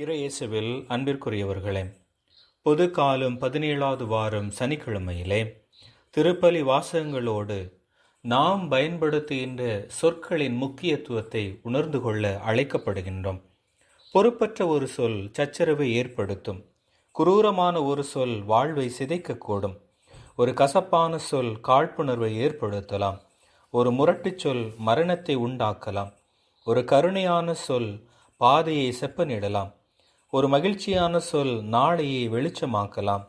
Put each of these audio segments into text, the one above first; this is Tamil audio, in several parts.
இறையேசுவில் அன்பிற்குரியவர்களே பொது காலம் பதினேழாவது வாரம் சனிக்கிழமையிலே திருப்பலி வாசகங்களோடு நாம் பயன்படுத்துகின்ற சொற்களின் முக்கியத்துவத்தை உணர்ந்து கொள்ள அழைக்கப்படுகின்றோம். பொறுப்பற்ற ஒரு சொல் சச்சரவை ஏற்படுத்தும். குரூரமான ஒரு சொல் வாழ்வை சிதைக்கக்கூடும். ஒரு கசப்பான சொல் காழ்ப்புணர்வை ஏற்படுத்தலாம். ஒரு முரட்டுச் சொல் மரணத்தை உண்டாக்கலாம். ஒரு கருணையான சொல் பாதையை செப்பனிடலாம். ஒரு மகிழ்ச்சியான சொல் நாளையை வெளிச்சமாக்கலாம்.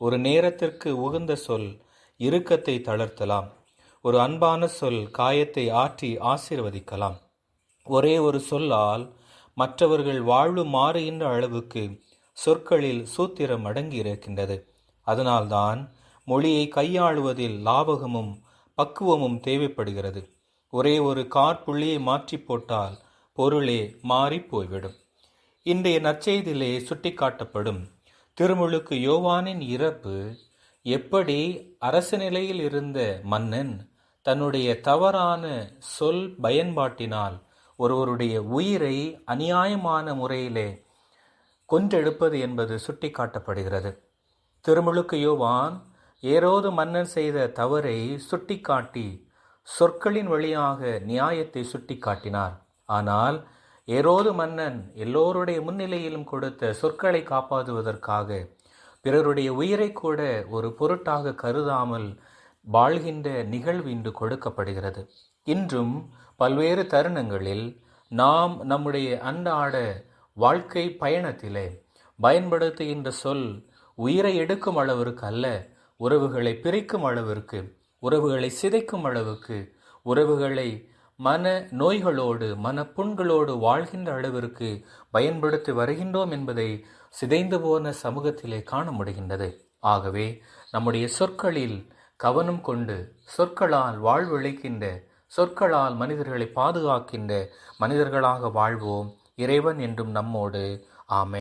ஒரு நேரத்திற்கு உகந்த சொல் இறுக்கத்தை தளர்த்தலாம். ஒரு அன்பான சொல் காயத்தை ஆற்றி ஆசீர்வதிக்கலாம். ஒரே ஒரு சொல்லால் மற்றவர்கள் வாழ்வு மாறுகின்ற அளவுக்கு சொற்களில் சூத்திரம் அடங்கி இருக்கின்றது. அதனால்தான் மொழியை கையாளுவதில் லாபகமும் பக்குவமும் தேவைப்படுகிறது. ஒரே ஒரு காற்புள்ளியை மாற்றி போட்டால் பொருளே மாறிப் போய்விடும். இன்றைய நற்செய்தியிலே சுட்டிக்காட்டப்படும் திருமுழுக்கு யோவானின் இறப்பு எப்படி அரசு நிலையில் இருந்த மன்னன் தன்னுடைய தவறான சொல் பயன்பாட்டினால் ஒருவருடைய உயிரை அநியாயமான முறையிலே கொன்றெடுப்பது என்பது சுட்டிக்காட்டப்படுகிறது. திருமுழுக்கு யோவான் ஏரோது மன்னன் செய்த தவறை சுட்டிக்காட்டி சொற்களின் வழியாக நியாயத்தை சுட்டிக்காட்டினார். ஆனால் ஏரோது மன்னன் எல்லோருடைய முன்னிலையிலும் கொடுத்த சொற்களை காப்பாற்றுவதற்காக பிறருடைய உயிரை கூட ஒரு பொருட்டாக கருதாமல் வாழ்கின்ற நிகழ்வு இன்று கொடுக்கப்படுகிறது. இன்றும் பல்வேறு தருணங்களில் நாம் நம்முடைய அன்றாட வாழ்க்கை பயணத்திலே பயன்படுத்துகின்ற சொல் உயிரை எடுக்கும் அளவிற்கு அல்ல உறவுகளை பிரிக்கும் அளவிற்கு உறவுகளை சிதைக்கும் அளவுக்கு உறவுகளை மன நோய்களோடு மனப்புண்களோடு வாழ்கின்ற அளவிற்கு பயன்படுத்தி வருகின்றோம் என்பதை சிதைந்து போன சமூகத்திலே காண முடிகின்றது. ஆகவே நம்முடைய சொற்களில் கவனம் கொண்டு சொற்களால் வாழ்வழிக்கின்ற சொற்களால் மனிதர்களை பாதுகாக்கின்ற மனிதர்களாக வாழ்வோம். இறைவன் என்றும் நம்மோடு. ஆமை